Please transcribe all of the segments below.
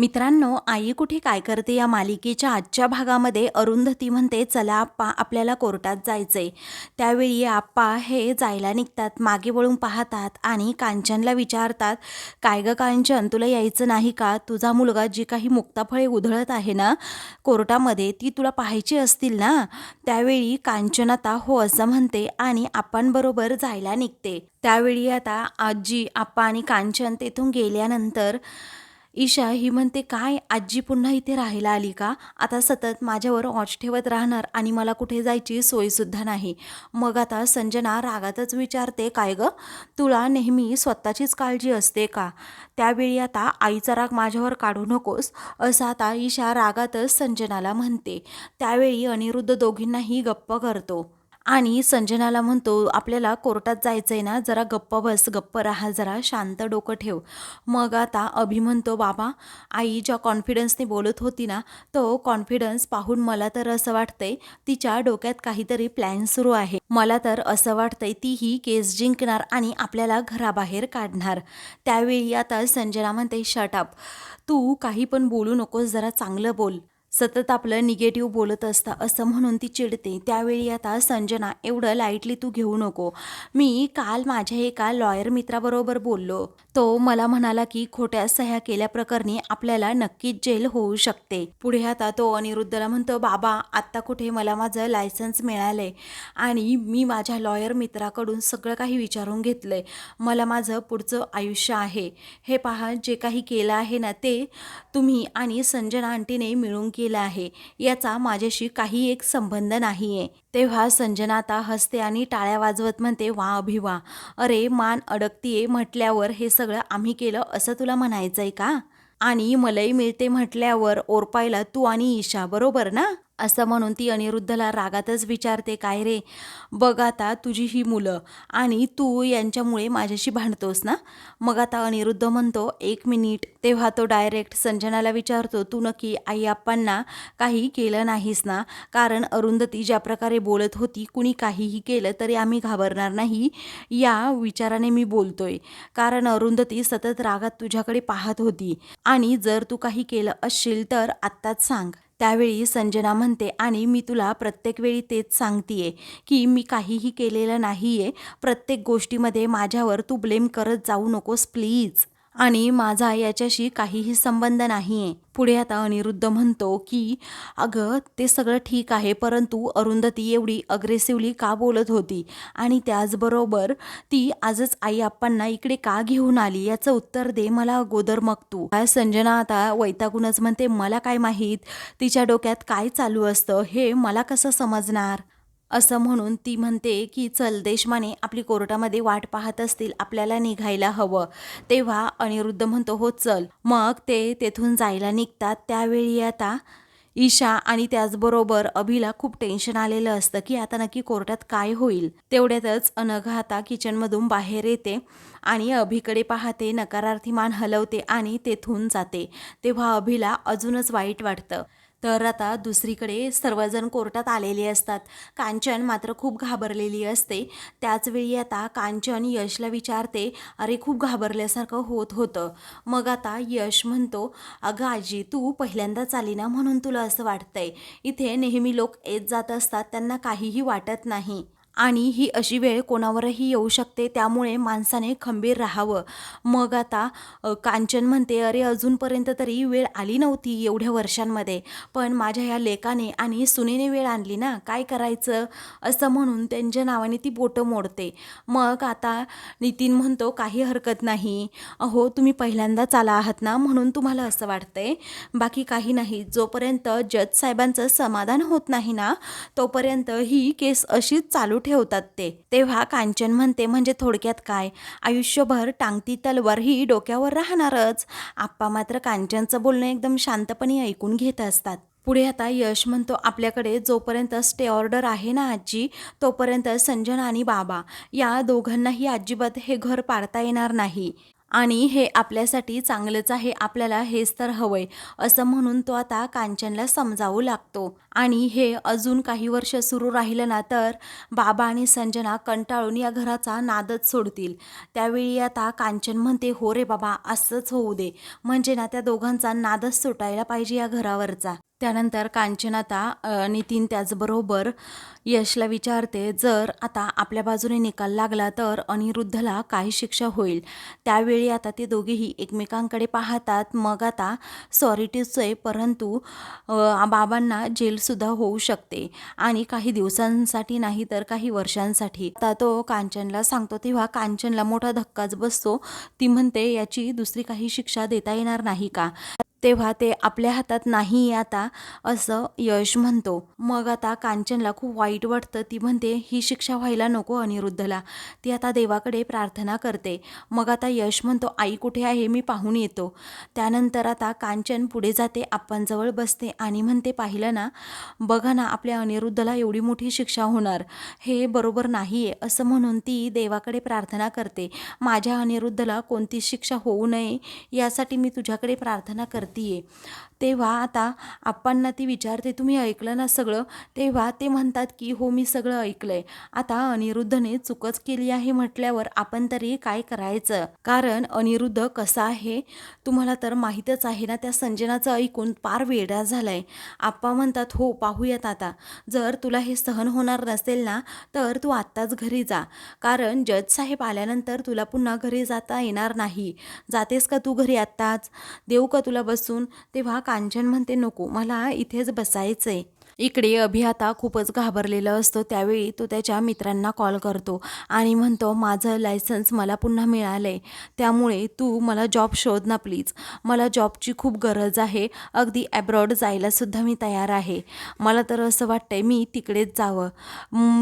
मित्रांनो आई कुठे काय करते या मालिकेच्या आजच्या भागामध्ये? अरुंधती म्हणते चला आप्पा आपल्याला कोर्टात जायचंय. त्यावेळी आप्पा हे जायला निघतात मागे वळून पाहतात आणि कांचनला विचारतात काय ग कांचन तुला यायचं नाही का? तुझा मुलगा जी काही मुक्ताफळे उधळत आहे ना कोर्टामध्ये ती तुला पाहायची असतील ना? त्यावेळी कांचन आता हो असं म्हणते आणि आप्पांबरोबर जायला निघते. त्यावेळी आता आजी आप्पा आणि कांचन तेथून गेल्यानंतर ईशा ही म्हणते काय? आजी पुन्हा इथे राहायला आली का? आता सतत माझ्यावर वॉच ठेवत राहणार आणि मला कुठे जायची सोयसुद्धा नाही. मग आता संजना रागातच विचारते काय ग? तुला नेहमी स्वतःचीच काळजी असते का? त्यावेळी आता आईचा राग माझ्यावर काढू नकोस असं आता ईशा रागातच संजनाला म्हणते. त्यावेळी अनिरुद्ध दोघींनाही गप्प करतो. आणि संजनाला म्हणतो आपल्याला कोर्टात जायचं आहे ना जरा गप्प बस गप्प राहा जरा शांत डोकं ठेव. मग आता अभि म्हणतो बाबा आई ज्या कॉन्फिडन्सने बोलत होती ना तो कॉन्फिडन्स पाहून मला तर असं वाटतंय तिच्या डोक्यात काहीतरी प्लॅन सुरू आहे. मला तर असं वाटतंय ती ही केस जिंकणार आणि आपल्याला घराबाहेर काढणार. त्यावेळी आता संजना म्हणते शटअप तू काही पण बोलू नकोस जरा चांगलं बोल. सतत आपलं निगेटिव्ह बोलत असता असं म्हणून ती चिडते. त्यावेळी आता संजना एवढं लाईटली तू घेऊ नको. मी काल माझ्या एका लॉयर मित्राबरोबर बोललो. तो मला म्हणाला की खोट्या सह्या केल्याप्रकरणी आपल्याला नक्कीच जेल होऊ शकते. पुढे आता तो अनिरुद्धला म्हणतो बाबा आत्ता कुठे मला माझं लायसन्स मिळालंय आणि मी माझ्या लॉयर मित्राकडून सगळं काही विचारून घेतलंय. मला माझं पुढचं आयुष्य आहे. हे पहा जे काही केलं आहे ना ते तुम्ही आणि संजना आंटीने मिळून केलं आहे. याचा माझ्याशी काही एक संबंध नाही आहे तेव्हा संजनाता हसते आणि टाळ्या वाजवत म्हणते वा अभिवा अरे मान अडकतीये म्हटल्यावर हे सगळं आम्ही केलं असं तुला म्हणायचंय का? आणि मलई मिळते म्हटल्यावर ओरपायला तू आणि ईशा बरोबर ना? असं म्हणून ती अनिरुद्धला रागातच विचारते काय रे? बघ आता तुझी ही मुलं आणि तू यांच्यामुळे माझ्याशी भांडतोस ना? मग आता अनिरुद्ध म्हणतो एक मिनिट. तेव्हा तो डायरेक्ट संजनाला विचारतो तू नक्की आई आप्पांना काही केलं नाहीस ना? कारण अरुंधती ज्या प्रकारे बोलत होती कुणी काहीही केलं तरी आम्ही घाबरणार नाही या विचाराने मी बोलतोय. कारण अरुंधती सतत रागात तुझ्याकडे पाहत होती आणि जर तू काही केलं असशील तर आत्ताच सांग. त्यावेळी संजना म्हणते आणि मी तुला प्रत्येक वेळी तेच सांगतीये की मी काहीही केलेलं नाहीये. प्रत्येक गोष्टीमध्ये माझ्यावर तू ब्लेम करत जाऊ नकोस प्लीज. आणि माझा याच्याशी काहीही संबंध नाही आहे पुढे आता अनिरुद्ध म्हणतो की अगं ते सगळं ठीक आहे परंतु अरुंधती एवढी अग्रेसिव्हली का बोलत होती? आणि त्याचबरोबर ती आजच आई आप्पांना इकडे का घेऊन आली? याचं उत्तर दे मला अगोदर मग तू. काय संजना आता वैतागूनच म्हणते मला काय माहीत? तिच्या डोक्यात काय चालू असतं? हे मला कसं समजणार? असं म्हणून ती म्हणते की चल देशमाने आपली कोर्टामध्ये वाट पाहत असतील आपल्याला निघायला हवं. तेव्हा अनिरुद्ध म्हणतो हो चल. मग ते तेथून जायला निघतात. त्यावेळी आता ईशा आणि त्याचबरोबर अभिला खूप टेन्शन आलेलं असतं की आता नक्की कोर्टात काय होईल? तेवढ्यातच अनघा आता किचनमधून बाहेर येते आणि अभिकडे पाहते नकारार्थी मान हलवते आणि तेथून जाते. तेव्हा अभिला अजूनच वाईट वाटतं. तर आता दुसरीकडे सर्वजण कोर्टात आलेले असतात. कांचन मात्र खूप घाबरलेली असते. त्याचवेळी आता कांचन यशला विचारते अरे खूप घाबरल्यासारखं होत होतं. मग आता यश म्हणतो अगं आजी तू पहिल्यांदाच आली ना म्हणून तुला असं वाटतंय. इथे नेहमी लोक येत जात असतात त्यांना काहीही वाटत नाही. आणि ही अशी वेळ कोणावरही येऊ शकते त्यामुळे माणसाने खंबीर राहावं. मग आता कांचन म्हणते अरे अजूनपर्यंत तरी वेळ आली नव्हती एवढ्या वर्षांमध्ये. पण माझ्या ह्या लेकाने आणि सुनेने वेळ आणली ना काय करायचं? असं म्हणून त्यांच्या नावाने ती बोटं मोडते. मग आता नितीन म्हणतो काही हरकत नाही. अहो तुम्ही पहिल्यांदाच आला आहात ना म्हणून तुम्हाला असं वाटतंय. बाकी काही नाही. जोपर्यंत जज साहेबांचं समाधान होत नाही ना तोपर्यंत ही केस अशीच चालू ठेव ठेवतात ते. तेव्हा कांचन म्हणते म्हणजे थोडक्यात काय? आयुष्यभर टांगती तलवार ही डोक्यावर राहणारच. आप्पा मात्र कांचनचं बोलणं एकदम शांतपणे ऐकून घेत असतात. पुढे आता यश म्हणतो आपल्याकडे जोपर्यंत स्टे ऑर्डर आहे ना आजी तोपर्यंत संजना आणि बाबा या दोघांनाही अजिबात हे घर पाडता येणार नाही. आणि हे आपल्यासाठी चांगलंच आहे आपल्याला हेच तर हवंय असं म्हणून तो आता कांचनला समजावू लागतो. आणि हे अजून काही वर्ष सुरू राहिलं ना तर बाबा आणि संजना कंटाळून या घराचा नादच सोडतील. त्यावेळी आता कांचन म्हणते हो रे बाबा असंच होऊ दे. म्हणजे ना त्या दोघांचा नादच सुटायला पाहिजे या घरावरचा. त्यानंतर कांचन आता नितीन त्याचबरोबर यशला विचारते जर आता आपल्या बाजूने निकाल लागला तर अनिरुद्धला काय शिक्षा होईल. त्यावेळी आता ते दोघेही एकमेकांकडे पाहतात. मग आता सॉरी आहे परंतु बाबांना जेलसुद्धा होऊ शकते. आणि काही दिवसांसाठी नाही तर काही वर्षांसाठी. आता तो कांचनला सांगतो तेव्हा कांचनला मोठा धक्काच बसतो. ती म्हणते याची दुसरी काही शिक्षा देता येणार नाही का? तेव्हा ते आपल्या हातात नाही आता असं यश म्हणतो. मग आता कांचनला खूप वाईट वाटतं. ती म्हणते ही शिक्षा व्हायला नको अनिरुद्धला. ती आता देवाकडे प्रार्थना करते. मग आता यश म्हणतो आई कुठे आहे? मी पाहून येतो. त्यानंतर आता कांचन पुढे जाते आप्पांजवळ बसते आणि म्हणते पाहिलं ना बघा ना आपल्या अनिरुद्धला एवढी मोठी शिक्षा होणार. हे बरोबर नाही आहे असं म्हणून ती देवाकडे प्रार्थना करते. माझ्या अनिरुद्धला कोणती शिक्षा होऊ नये यासाठी मी तुझ्याकडे प्रार्थना करते. जाती आहे तेव्हा आता आप्पांना ती विचारते तुम्ही ऐकलं ना सगळं? तेव्हा ते म्हणतात की हो मी सगळं ऐकलं आहे आता अनिरुद्धने चुकच केली आहे म्हटल्यावर आपण तरी काय करायचं? कारण अनिरुद्ध कसा आहे तुम्हाला तर माहीतच आहे ना त्या संजनाचं ऐकून पार वेडा झालाय. आप्पा म्हणतात हो पाहूयात आता. जर तुला हे सहन होणार नसेल ना तर तू आत्ताच घरी जा. कारण जज साहेब आल्यानंतर तुला पुन्हा घरी जाता येणार नाही. जातेस का तू घरी आत्ताच? देऊ का तुला बसून? तेव्हा कांचन म्हणते नको मला इथेच बसायचं आहे इकडे अभियाता आता खूपच घाबरलेला असतो. त्यावेळी तो त्याच्या मित्रांना कॉल करतो आणि म्हणतो माझं लायसन्स मला पुन्हा मिळालं आहे त्यामुळे तू मला जॉब शोध ना प्लीज मला जॉबची खूप गरज आहे. अगदी ॲब्रॉड जायलासुद्धा मी तयार आहे. मला तर असं वाटतंय मी तिकडेच जावं.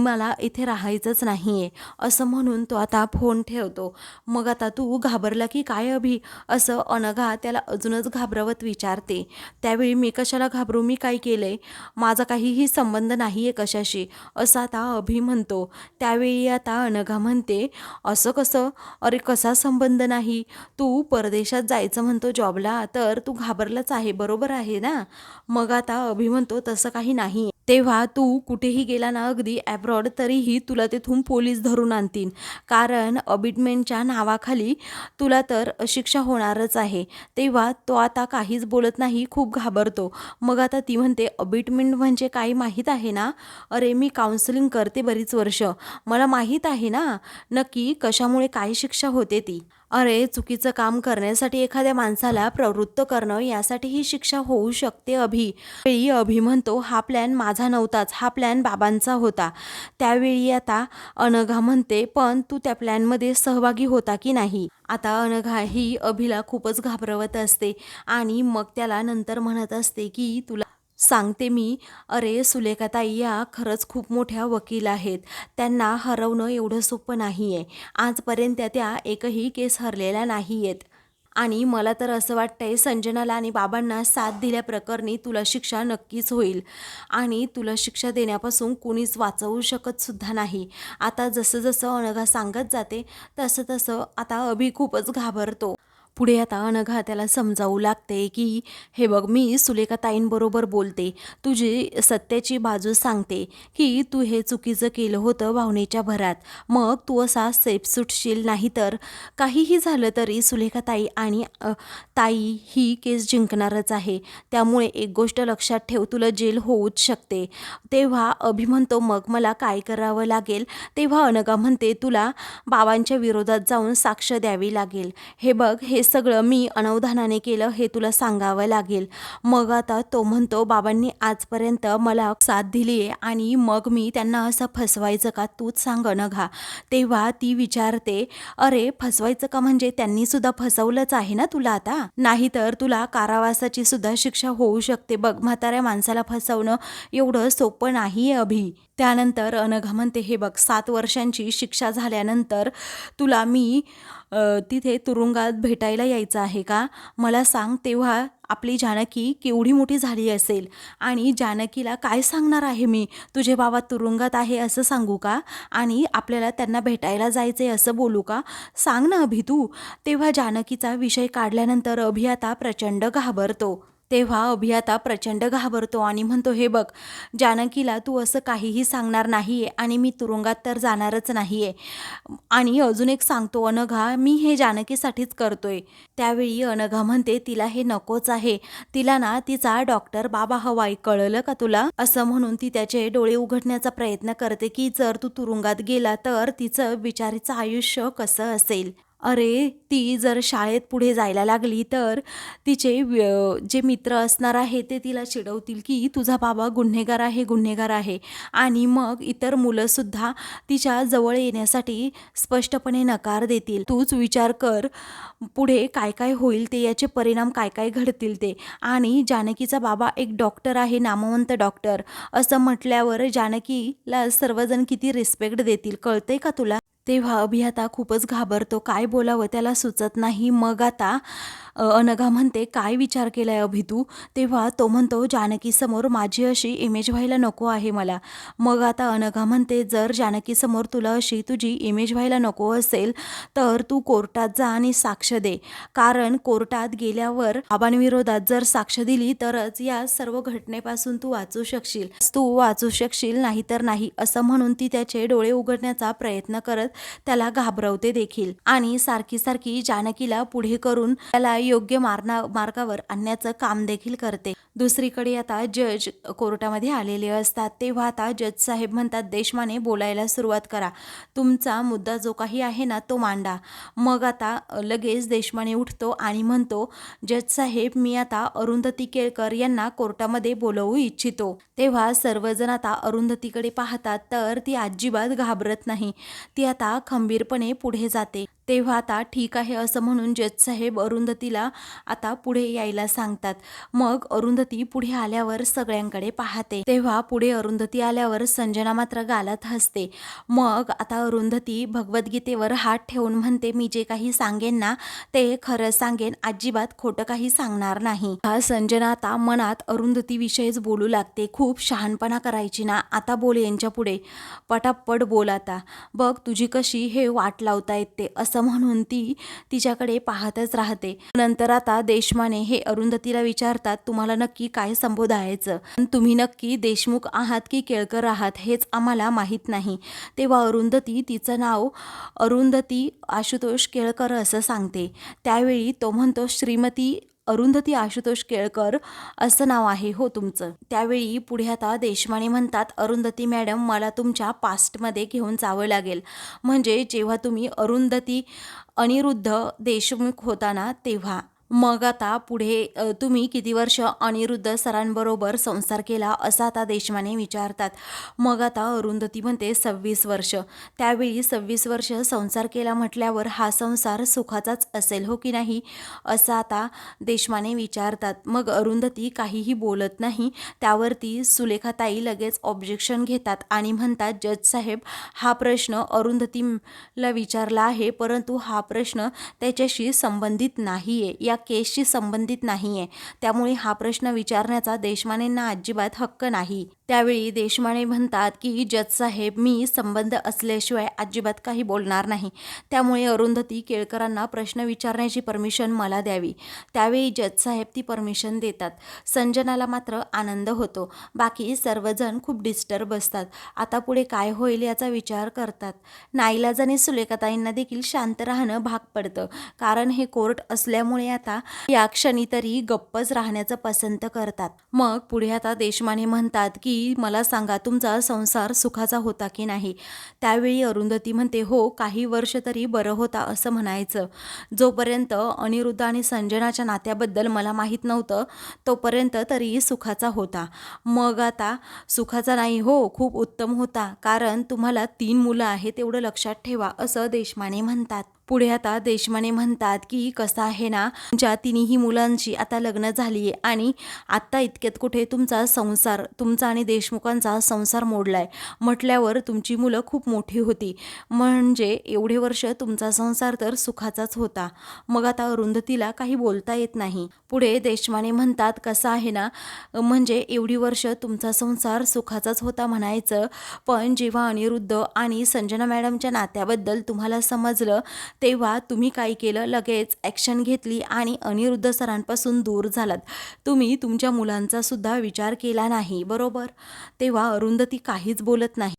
मला इथे राहायचंच नाही आहे असं म्हणून तो आता फोन ठेवतो. मग आता तू घाबरला की काय अभि? असं अनघा त्याला अजूनच घाबरवत विचारते. त्यावेळी मी कशाला घाबरू? मी काय केलं आहे माझा काहीही संबंध नाही आहे कशाशी असं आता अभि म्हणतो. त्यावेळी आता अनघा म्हणते असं कसं? अरे कसा संबंध नाही? तू परदेशात जायचं म्हणतो जॉबला तर तू घाबरलाच आहे बरोबर आहे ना? मग आता अभि म्हणतो तसं काही नाही. तेव्हा तू कुठेही गेला ना अगदी ॲब्रॉड तरीही तुला तेथून पोलीस धरून आणतील. कारण अबिटमेंटच्या नावाखाली तुला तर शिक्षा होणारच आहे. तेव्हा तो आता काहीच बोलत नाही खूप घाबरतो. मग आता ती म्हणते अबिटमेंट म्हणजे काही माहीत आहे ना? अरे मी काउन्सिलिंग करते बरीच वर्ष. मला माहीत आहे ना नक्की कशामुळे काय शिक्षा होते ती? अरे चुकीचं काम करण्यासाठी एखाद्या माणसाला प्रवृत्त करणं यासाठी ही शिक्षा होऊ शकते अभि. वेळी अभि म्हणतो हा प्लॅन माझा नव्हताच हा प्लॅन बाबांचा होता. त्यावेळी आता अनघा म्हणते पण तू त्या प्लॅनमध्ये सहभागी होता की नाही? आता अनघा ही अभिला खूपच घाबरवत असते आणि मग त्याला नंतर म्हणत असते की तुला सांगते मी अरे सुलेखाताई या खरंच खूप मोठ्या वकील आहेत. त्यांना हरवणं एवढं सोपं नाही आहे आजपर्यंत त्या एकही केस हरलेल्या नाही आहेत आणि मला तर असं वाटतंय संजनाला आणि बाबांना साथ दिल्याप्रकरणी तुला शिक्षा नक्कीच होईल. आणि तुला शिक्षा देण्यापासून कुणीच वाचवू शकतसुद्धा नाही. आता जसं जसं अनघा सांगत जाते तसं तसं आता अभि खूपच घाबरतो. पुढे आता अनघा त्याला समजावू लागते की हे बघ मी सुलेखा ताईंबरोबर बोलते. तुझी सत्याची बाजू सांगते की तू हे चुकीचं केलं होतं भावनेच्या भरात. मग तू असा सेफ सुटशील नाही तर? काहीही झालं तरी सुलेखा ताई आणि ताई ही केस जिंकणारच आहे. त्यामुळे एक गोष्ट लक्षात ठेव तुला जेल होऊच शकते. तेव्हा अभि म्हणतो मग मला काय करावं लागेल? तेव्हा अनघा म्हणते तुला बाबांच्या विरोधात जाऊन साक्ष द्यावी लागेल. हे बघ हे सगळं मी अनवधानाने केलं हे तुला सांगावं लागेल. मग आता तो म्हणतो बाबांनी आजपर्यंत मला साथ दिली आहे आणि मग मी त्यांना असं फसवायचं का? तूच सांग नघा तेव्हा ती विचारते अरे फसवायचं का म्हणजे त्यांनी सुद्धा फसवलंच आहे ना तुला आता? नाहीतर तुला कारावासाची सुद्धा शिक्षा होऊ शकते. बघ म्हाताऱ्या माणसाला फसवणं एवढं सोपं नाही आहे अभि. त्यानंतर अनघा म्हणते हे बघ सात वर्षांची शिक्षा झाल्यानंतर तुला मी तिथे तुरुंगात भेटायला यायचं आहे का? मला सांग तेव्हा आपली जानकी केवढी मोठी झाली असेल. आणि जानकीला काय सांगणार आहे मी? तुझे बाबा तुरुंगात आहे असं सांगू का? आणि आपल्याला त्यांना भेटायला जायचं आहे असं बोलू का? सांग ना अभि तू. तेव्हा जानकीचा विषय काढल्यानंतर अभि आता प्रचंड घाबरतो. तेव्हा अभियाता प्रचंड घाबरतो आणि म्हणतो हे बघ जानकीला तू असं काहीही सांगणार नाही आहे आणि मी तुरुंगात तर जाणारच नाही आहे आणि अजून एक सांगतो अनघा मी हे जानकीसाठीच करतोय. त्यावेळी अनघा म्हणते तिला हे नकोच आहे. तिला ना तिचा डॉक्टर बाबा हवाय कळलं का तुला? असं म्हणून ती त्याचे डोळे उघडण्याचा प्रयत्न करते की जर तू तुरुंगात गेला तर तिचं बिचारीचं आयुष्य कसं असेल. अरे ती जर शाळेत पुढे जायला लागली तर तिचे व्य- जे मित्र असणार आहे ते तिला चिडवतील की तुझा बाबा गुन्हेगार आहे गुन्हेगार आहे. आणि मग इतर मुलंसुद्धा तिच्या जवळ येण्यासाठी स्पष्टपणे नकार देतील. तूच विचार कर पुढे काय काय होईल ते याचे परिणाम काय काय घडतील ते. आणि जानकीचा बाबा एक डॉक्टर आहे नामवंत डॉक्टर. असं म्हटल्यावर जानकीला सर्वजण किती रिस्पेक्ट देतील कळतंय का तुला? तेव्हा अभि खूपच घाबरतो. काय बोलावं त्याला सुचत नाही. मग आता अनघा म्हणते काय विचार केलाय अभि तू? तेव्हा तो म्हणतो जानकीसमोर माझी अशी इमेज व्हायला नको आहे मला. मग आता अनघा म्हणते जर जानकीसमोर तुला अशी तुझी इमेज व्हायला नको असेल तर तू कोर्टात जा आणि साक्ष दे. कारण कोर्टात गेल्यावर बाबांविरोधात जर साक्ष दिली तरच या सर्व घटनेपासून तू वाचू शकशील. तू वाचू शकशील नाही तर नाही असं म्हणून ती त्याचे डोळे उघडण्याचा प्रयत्न करत त्याला घाबरवते देखील. आणि सारखी सारखी जानकीला पुढे करून त्याला योग्य मार्ना मार्गावर आणण्याचं काम देखील करते. दुसरीकडे आता जज कोर्टामध्ये आलेले असतात. तेव्हा आता जज साहेब म्हणतात देशमाने बोलायला सुरुवात करा. तुमचा मुद्दा जो काही आहे ना तो मांडा. मग आता लगेच देशमाने उठतो आणि म्हणतो जज साहेब मी आता अरुंधती केळकर यांना कोर्टामध्ये बोलवू इच्छितो. तेव्हा सर्वजण आता अरुंधतीकडे पाहतात तर ती अजिबात घाबरत नाही. ती आता खंबीरपणे पुढे जाते. तेव्हा आता ठीक आहे असं म्हणून जज साहेब अरुंधतीला आता पुढे यायला सांगतात. मग अरुंधती पुढे आल्यावर सगळ्यांकडे पाहते. तेव्हा पुढे अरुंधती आल्यावर संजना मात्र गालात हसते. मग आता अरुंधती भगवद्गीतेवर हात ठेवून म्हणते मी जे काही सांगेन ना ते खरं सांगेन. अजिबात खोटं काही सांगणार नाही. हा संजना आता मनात अरुंधती विषयीच बोलू लागते. खूप शहाणपणा करायची ना. आता बोल यांच्या पुढे. पटापट बोल आता. बघ तुझी कशी हे वाट लावता येते. असं म्हणून ती तिच्याकडे पाहतच राहते. नंतर आता देशमाने हे अरुंधतीला विचारतात तुम्हाला नक्की काय संबोधायचं? पण तुम्ही नक्की देशमुख आहात की केळकर आहात हेच आम्हाला माहीत नाही. तेव्हा अरुंधती तिचं नाव अरुंधती आशुतोष केळकर असं सांगते. त्यावेळी तो म्हणतो श्रीमती अरुंधती आशुतोष केळकर असं नाव आहे हो तुमचं. त्यावेळी पुढे आता देशमाने म्हणतात अरुंधती मॅडम मला तुमच्या पास्टमध्ये घेऊन जावं लागेल. म्हणजे जेव्हा तुम्ही अरुंधती अनिरुद्ध देशमुख होता ना तेव्हा. मग आता पुढे तुम्ही किती वर्ष अनिरुद्ध सरांबरोबर संसार केला असा आता देशमाने विचारतात. मग आता अरुंधती म्हणते सव्वीस वर्ष. त्यावेळी सव्वीस वर्ष संसार केला म्हटल्यावर हा संसार सुखाचाच असेल हो की नाही? असं आता देशमाने विचारतात. मग अरुंधती काहीही बोलत नाही त्यावरती सुलेखाताई लगेच ऑब्जेक्शन घेतात आणि म्हणतात जज साहेब हा प्रश्न अरुंधतीला विचारला आहे परंतु हा प्रश्न त्याच्याशी संबंधित नाही आहे या केसशी संबंधित नाही आहे त्यामुळे हा प्रश्न विचारण्याचा देशमानेंना अजिबात हक्क नाही. त्यावेळी देशमाने म्हणतात की जज साहेब मी संबंध असल्याशिवाय अजिबात काही बोलणार नाही. त्यामुळे अरुंधती केळकरांना प्रश्न विचारण्याची परमिशन मला द्यावी. त्यावेळी जज साहेब ती परमिशन देतात. संजनाला मात्र आनंद होतो. बाकी सर्वजण खूप डिस्टर्ब असतात. आता पुढे काय होईल याचा विचार करतात. नाईलाजाने सुलेखाताईंना देखील शांत राहणं भाग पडतं. कारण हे कोर्ट असल्यामुळे आता या क्षणी तरी गप्पच राहण्याचं पसंत करतात. मग पुढे आता देशमाने म्हणतात की की मला सांगा तुमचा संसार सुखाचा होता की नाही? त्यावेळी अरुंधती म्हणते हो काही वर्ष तरी बरं होता असं म्हणायचं. जोपर्यंत अनिरुद्ध आणि संजनाच्या नात्याबद्दल मला माहीत नव्हतं तोपर्यंत तरी सुखाचा होता. मग आता सुखाचा नाही हो खूप उत्तम होता. कारण तुम्हाला तीन मुलं आहेत एवढं लक्षात ठेवा असं देशमाने म्हणतात. पुढे आता देशमाने म्हणतात की कसं आहे ना तुमच्या तिन्ही मुलांची आता लग्न झाली आहे आणि आत्ता इतक्यात कुठे तुमचा संसार तुमचा आणि देशमुखांचा संसार मोडलाय. म्हटल्यावर तुमची मुलं खूप मोठी होती. म्हणजे एवढे वर्ष तुमचा संसार तर सुखाचाच होता. मग आता अरुंधतीला काही बोलता येत नाही. पुढे देशमाने म्हणतात कसं आहे ना म्हणजे एवढी वर्ष तुमचा संसार सुखाचाच होता म्हणायचं. पण जेव्हा अनिरुद्ध आणि संजना मॅडमच्या नात्याबद्दल तुम्हाला समजलं तेव्हा तुम्ही काय केलं? लगेच ॲक्शन घेतली आणि अनिरुद्ध सरांपासून दूर झालात. तुम्ही तुमच्या मुलांचा सुद्धा विचार केला नाही बरोबर? तेव्हा अरुंधती काहीच बोलत नाही.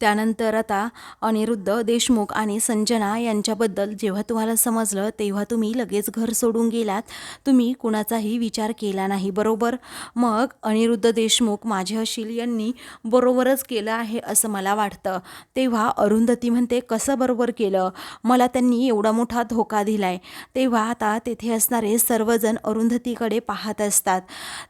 त्यानंतर आता अनिरुद्ध देशमुख आणि संजना यांच्याबद्दल जेव्हा तुम्हाला समजलं तेव्हा तुम्ही लगेच घर सोडून गेलात. तुम्ही कुणाचाही विचार केला नाही बरोबर? मग अनिरुद्ध देशमुख माझे हशील यांनी बरोबरच केलं आहे असं मला वाटतं. तेव्हा अरुंधती म्हणते कसं बरोबर केलं? मला त्यांनी एवढा मोठा धोका दिलाय. तेव्हा आता तेथे असणारे सर्वजण अरुंधतीकडे पाहत असतात.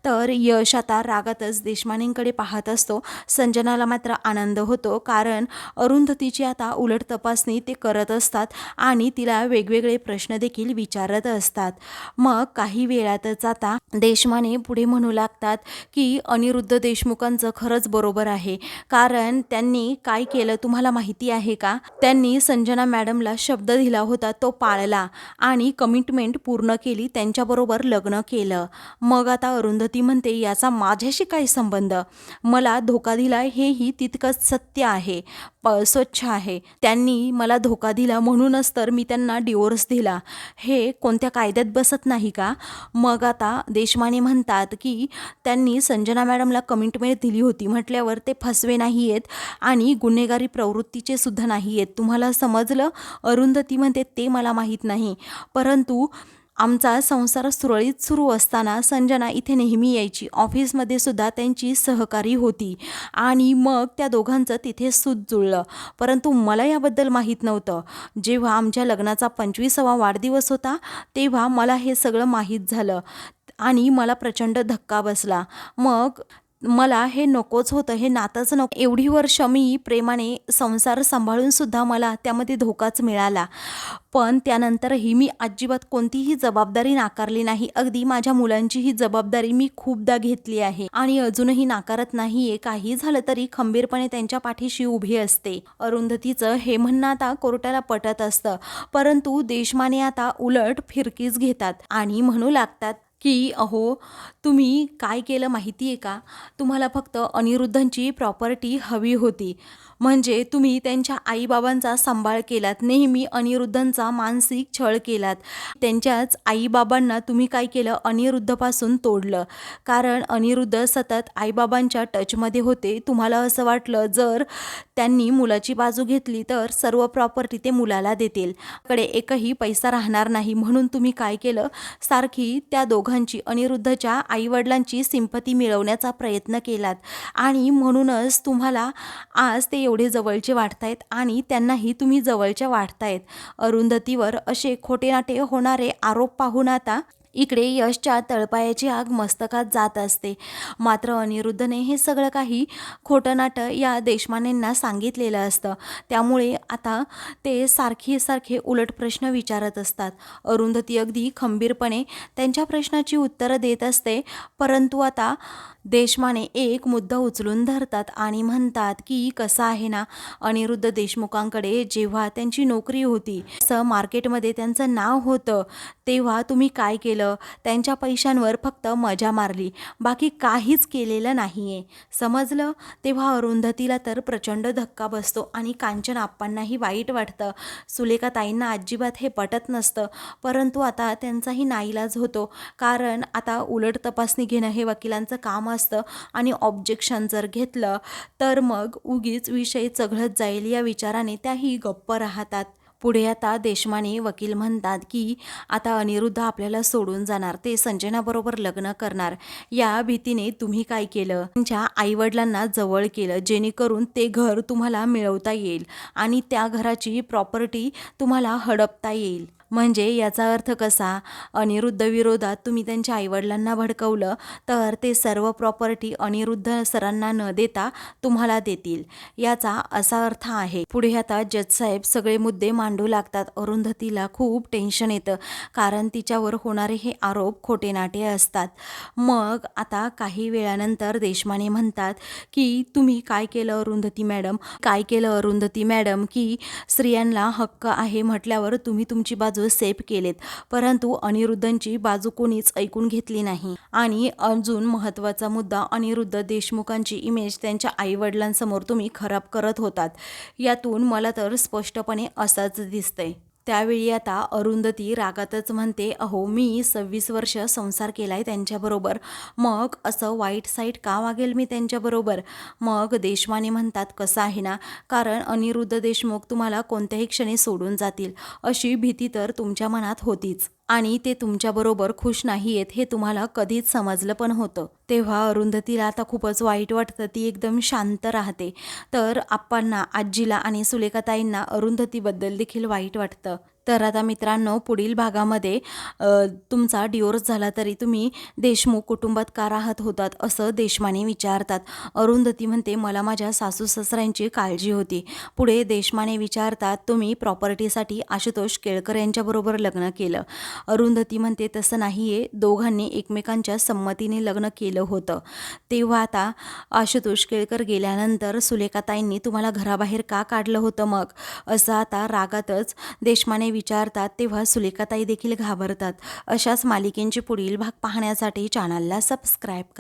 तर यश आता रागातच देशमानेंकडे पाहत असतो. संजनाला मात्र आनंद होतो. कारण कारण अरुंधतीची आता उलट तपासणी ते करत असतात आणि तिला वेगवेगळे प्रश्न देखील विचारत असतात. मग काही वेळातच आता देशमाने पुढे म्हणू लागतात की अनिरुद्ध देशमुखांचं खरंच बरोबर आहे. कारण त्यांनी काय केलं तुम्हाला माहिती आहे का? त्यांनी संजना मॅडमला शब्द दिला होता तो पाळला आणि कमिटमेंट पूर्ण केली त्यांच्याबरोबर लग्न केलं. मग आता अरुंधती म्हणते याचा माझ्याशी काय संबंध? मला धोका दिला हेही तितकंच सत्य आहे. प स्वच्छ आहे. त्यांनी मला धोका दिला म्हणूनच तर मी त्यांना डिवोर्स दिला. हे कोणत्या कायद्यात बसत नाही का? मग आता देशमाने म्हणतात की त्यांनी संजना मॅडमला कमिटमेंट दिली होती. म्हटल्यावर ते फसवे नाही आहेत आणि गुन्हेगारी प्रवृत्तीचे सुद्धा नाही आहेत तुम्हाला समजलं? अरुंधती म्हणते ते मला माहीत नाही. परंतु आमचा संसार सुरळीत सुरू असताना संजना इथे नेहमी यायची. ऑफिसमध्ये सुद्धा त्यांची सहकारी होती आणि मग त्या दोघांचं तिथे सूत जुळलं. परंतु मला याबद्दल माहीत नव्हतं. जेव्हा आमच्या लग्नाचा पंचवीसावा वाढदिवस होता तेव्हा मला हे सगळं माहीत झालं आणि मला प्रचंड धक्का बसला. मग मला हे नकोच होतं हे नातंच नको. एवढी वर्ष मी प्रेमाने संसार सांभाळून सुद्धा मला त्यामध्ये धोकाच मिळाला. पण त्यानंतरही मी अजिबात कोणतीही जबाबदारी नाकारली नाही. अगदी माझ्या मुलांची ही जबाबदारी मी खूपदा घेतली आहे. आणि अजूनही नाकारत नाहीये. काही झालं तरी खंबीरपणे त्यांच्या पाठीशी उभी असते. अरुंधतीचं हे म्हणणं आता कोर्टाला पटत असतं. परंतु देशमाने आता उलट फिरकीच घेतात आणि म्हणू लागतात की अहो तुम्ही काय केलं माहिती आहे का? तुम्हाला फक्त अनिरुद्धांची प्रॉपर्टी हवी होती. म्हणजे तुम्ही त्यांच्या आईबाबांचा सांभाळ केलात नेहमी अनिरुद्धांचा मानसिक छळ केलात. त्यांच्याच आईबाबांना तुम्ही काय केलं? अनिरुद्धपासून तोडलं. कारण अनिरुद्ध सतत आईबाबांच्या टचमध्ये होते. तुम्हाला असं वाटलं जर त्यांनी मुलाची बाजू घेतली तर सर्व प्रॉपर्टी ते मुलाला देतील. कडे एकही पैसा राहणार नाही. म्हणून तुम्ही काय केलं? सारखी त्या दोघांची अनिरुद्धच्या आईवडिलांची सिंपती मिळवण्याचा प्रयत्न केलात. आणि म्हणूनच तुम्हाला आज ते एवढे जवळचे वाटतायत आणि त्यांनाही तुम्ही जवळच्या वाटतायत अरुंधतीवर असे खोटे नाटे होणारे आरोप पाहून आता इकडे यशच्या तळपायाची आग मस्तकात जात असते. मात्र अनिरुद्धने हे सगळं काही खोटं नाटं या देशमानेंना सांगितलेलं असतं. त्यामुळे आता ते सारखे सारखे उलट प्रश्न विचारत असतात. अरुंधती अगदी खंबीरपणे त्यांच्या प्रश्नाची उत्तरं देत असते परंतु आता देशमाने एक मुद्दा उचलून धरतात आणि म्हणतात की कसं आहे ना अनिरुद्ध देशमुखांकडे जेव्हा त्यांची नोकरी होती असं मार्केटमध्ये त्यांचं नाव होतं तेव्हा तुम्ही काय केलं? त्यांच्या पैशांवर फक्त मजा मारली. बाकी काहीच केलेलं नाही आहे समजलं? तेव्हा अरुंधतीला तर प्रचंड धक्का बसतो आणि कांचन आप्पांनाही वाईट वाटतं. सुलेखा ताईंना अजिबात हे पटत नसतं. परंतु आता त्यांचाही नाईलाज होतो. कारण आता उलट तपासणी घेणं हे वकिलांचं काम असतं. आणि ऑब्जेक्शन जर घेतलं तर मग उगीच विषय चघळत जाईल या विचाराने त्याही गप्प राहतात. पुढे आता देशमाने वकील म्हणतात की आता अनिरुद्ध आपल्याला सोडून जाणार ते संजनाबरोबर लग्न करणार. या भीतीने तुम्ही काय केलं? त्यांच्या आईवडिलांना जवळ केलं जेणेकरून ते घर तुम्हाला मिळवता येईल आणि त्या घराची प्रॉपर्टी तुम्हाला हडपता येईल. म्हणजे याचा अर्थ कसा? अनिरुद्ध विरोधात तुम्ही त्यांच्या आईवडिलांना भडकवलं तर ते सर्व प्रॉपर्टी अनिरुद्ध सरांना न देता तुम्हाला देतील. याचा असा अर्थ आहे. पुढे आता जजसाहेब सगळे मुद्दे मांडू लागतात. अरुंधतीला खूप टेन्शन येतं कारण तिच्यावर होणारे हे आरोप खोटे नाटे असतात. मग आता काही वेळानंतर देशमाने म्हणतात की तुम्ही काय केलं अरुंधती मॅडम? काय केलं अरुंधती मॅडम की स्त्रियांना हक्क आहे म्हटल्यावर तुम्ही तुमची बाजू सेफ केलेत. परंतु अनिरुद्धंची बाजू कोणीच ऐकून घेतली नाही. आणि अजून महत्त्वाचा मुद्दा अनिरुद्ध देशमुखांची इमेज त्यांच्या आईवडिलांसमोर तुम्ही खराब करत होतात. यातून मला तर स्पष्टपणे असंच दिसतंय. त्यावेळी आता अरुंधती रागातच म्हणते अहो मी सव्वीस वर्ष संसार केलाय त्यांच्याबरोबर. मग असं वाईट साईट का वागेल मी त्यांच्याबरोबर? मग देशमाने म्हणतात कसं आहे ना? कारण अनिरुद्ध देशमुख तुम्हाला कोणत्याही क्षणी सोडून जातील. अशी भीती तर तुमच्या मनात होतीच. आणि ते तुमच्याबरोबर खुश नाही आहेत हे तुम्हाला कधीच समजलं पण होतं. तेव्हा अरुंधतीला आता खूपच वाईट वाटतं ती एकदम शांत राहते. तर आप्पांना आजीला आणि सुलेखाताईंना अरुंधतीबद्दल देखील वाईट वाटतं. तर आता मित्रांनो पुढील भागामध्ये तुमचा डिवोर्स झाला तरी तुम्ही देशमुख कुटुंबात का राहत होतात असं देशमाने विचारतात. अरुंधती म्हणते मला माझ्या सासू सासऱ्यांची काळजी होती. पुढे देशमाने विचारतात तुम्ही प्रॉपर्टीसाठी आशुतोष केळकर यांच्याबरोबर लग्न केलं? अरुंधती म्हणते तसं नाही आहे दोघांनी एकमेकांच्या संमतीने लग्न केलं होतं. तेव्हा आता आशुतोष केळकर गेल्यानंतर सुलेखाताईंनी तुम्हाला घराबाहेर का काढलं होतं मग? असं आता रागातच देशमाने विचारतात तेव्हा सुलेखाताई देखील घाबरतात. अशाच मालिकेंची पुढील भाग पाहण्यासाठी चॅनलला सबस्क्राईब करा.